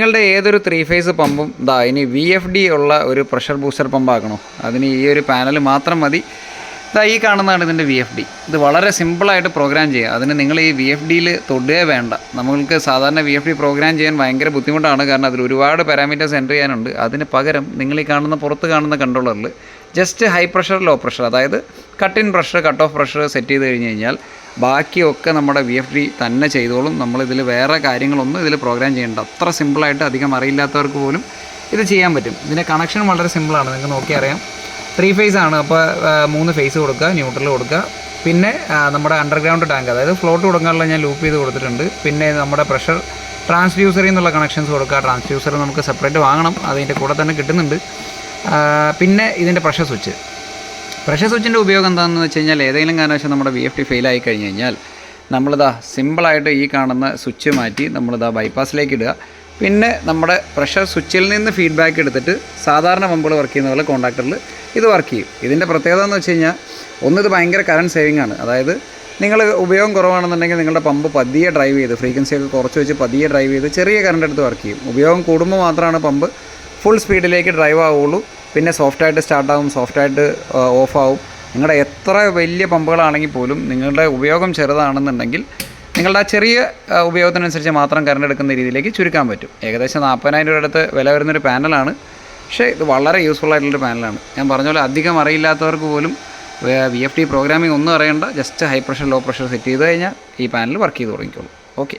നിങ്ങളുടെ ഏതൊരു three phase പമ്പും ഇതാ ഇനി വി എഫ് ഡി ഉള്ള ഒരു പ്രഷർ ബൂസ്റ്റർ പമ്പാക്കണോ അതിന് ഈ ഒരു പാനൽ മാത്രം മതി. ഇതാ ഈ കാണുന്നതാണ് ഇതിന്റെ വി എഫ് ഡി ഇത് വളരെ സിമ്പിളായിട്ട് പ്രോഗ്രാം ചെയ്യുക. അതിന് നിങ്ങൾ ഈ വി എഫ് ഡിയിൽ തൊടുകയേ വേണ്ട. നമ്മൾക്ക് സാധാരണ വി എഫ് ഡി പ്രോഗ്രാം ചെയ്യാൻ ഭയങ്കര ബുദ്ധിമുട്ടാണ്. കാരണം അതിൽ ഒരുപാട് പാരാമീറ്റേഴ്സ് എന്റർ ചെയ്യാനുണ്ട്. അതിന് പകരം നിങ്ങൾ ഈ കാണുന്ന പുറത്ത് കാണുന്ന കൺട്രോളറിൽ just high pressure low pressure അതായത് cut in pressure cut off pressure set ചെയ്ത് കഴിഞ്ഞ് കഴിഞ്ഞാൽ ബാക്കിയൊക്കെ നമ്മുടെ വി എഫ് ഡി തന്നെ ചെയ്തോളും. നമ്മളിതിൽ വേറെ കാര്യങ്ങളൊന്നും ഇതിൽ പ്രോഗ്രാം ചെയ്യേണ്ട. അത്ര സിമ്പിളായിട്ട് അധികം അറിയില്ലാത്തവർക്ക് പോലും ഇത് ചെയ്യാൻ പറ്റും. ഇതിന്റെ കണക്ഷൻ വളരെ സിമ്പിളാണ് നിങ്ങൾക്ക് നോക്കി അറിയാം. ത്രീ ഫേസ് ആണ്. അപ്പോൾ മൂന്ന് ഫേസ് കൊടുക്കുക ന്യൂട്രൽ കൊടുക്കുക. പിന്നെ നമ്മുടെ അണ്ടർഗ്രൗണ്ട് ടാങ്ക് അതായത് ഫ്ലോട്ട് കൊടുക്കാനുള്ള ഞാൻ ലൂപ്പ് ചെയ്ത് കൊടുത്തിട്ടുണ്ട്. പിന്നെ നമ്മുടെ പ്രഷർ ട്രാൻസ്ഡ്യൂസറിൽ നിന്നുള്ള കണക്ഷൻസ് കൊടുക്കുക. ട്രാൻസ്ഡ്യൂസർ നമുക്ക് സെപ്പറേറ്റ് വാങ്ങണം. അതിന്റെ കൂടെ തന്നെ കിട്ടുന്നുണ്ട്. പിന്നെ ഇതിന്റെ പ്രഷർ സ്വിച്ച് പ്രഷർ സ്വിച്ചിന്റെ ഉപയോഗം എന്താണെന്ന് വെച്ച് കഴിഞ്ഞാൽ ഏതെങ്കിലും കാരണവശം നമ്മുടെ വി എഫ് ടി ഫെയിൽ ആയി കഴിഞ്ഞ് കഴിഞ്ഞാൽ നമ്മളിതാ സിമ്പിളായിട്ട് ഈ കാണുന്ന സ്വിച്ച് മാറ്റി നമ്മളിതാ ബൈപ്പാസിലേക്ക് ഇടുക. പിന്നെ നമ്മുടെ പ്രഷർ സ്വിച്ചിൽ നിന്ന് ഫീഡ്ബാക്ക് എടുത്തിട്ട് സാധാരണ പമ്പുകൾ വർക്ക് ചെയ്യുന്ന പോലെ കോൺടാക്ടറിൽ ഇത് വർക്ക് ചെയ്യും. ഇതിന്റെ പ്രത്യേകത എന്ന് വെച്ച് കഴിഞ്ഞാൽ ഒന്ന് ഇത് ഭയങ്കര കറണ്ട് സേവിങ് ആണ്. അതായത് നിങ്ങൾ ഉപയോഗം കുറവാണെന്നുണ്ടെങ്കിൽ നിങ്ങളുടെ പമ്പ് പതിയെ ഡ്രൈവ് ചെയ്ത് ഫ്രീക്വൻസി ഒക്കെ കുറച്ച് വെച്ച് പതിയെ ഡ്രൈവ് ചെയ്ത് ചെറിയ കറണ്ട് എടുത്ത് വർക്ക് ചെയ്യും. ഉപയോഗം കൂടുമ്പോൾ മാത്രമാണ് പമ്പ് ഫുൾ സ്പീഡിലേക്ക് ഡ്രൈവ് ആവുള്ളൂ. പിന്നെ സോഫ്റ്റായിട്ട് സ്റ്റാർട്ടാവും സോഫ്റ്റായിട്ട് ഓഫ് ആവും നിങ്ങളുടെ എത്ര വലിയ പമ്പുകളാണെങ്കിൽ പോലും നിങ്ങളുടെ ഉപയോഗം ചെറുതാണെന്നുണ്ടെങ്കിൽ നിങ്ങളുടെ ആ ചെറിയ ഉപയോഗത്തിനനുസരിച്ച് മാത്രം കറണ്ട് എടുക്കുന്ന രീതിയിലേക്ക് ചുരുക്കാൻ പറ്റും. ഏകദേശം നാൽപ്പതിനായിരം രൂപ അടുത്ത് വില വരുന്നൊരു പാനലാണ് പക്ഷേ ഇത് വളരെ യൂസ്ഫുൾ ആയിട്ടുള്ളൊരു പാനലാണ് ഞാൻ പറഞ്ഞ പോലെ അധികം അറിയില്ലാത്തവർക്ക് പോലും വി എഫ് ടി പ്രോഗ്രാമിംഗ് ഒന്നും അറിയണ്ട. Just high pressure low pressure set ചെയ്ത് കഴിഞ്ഞാൽ ഈ പാനൽ വർക്ക് ചെയ്ത് തുടങ്ങിക്കോളും. ഓക്കെ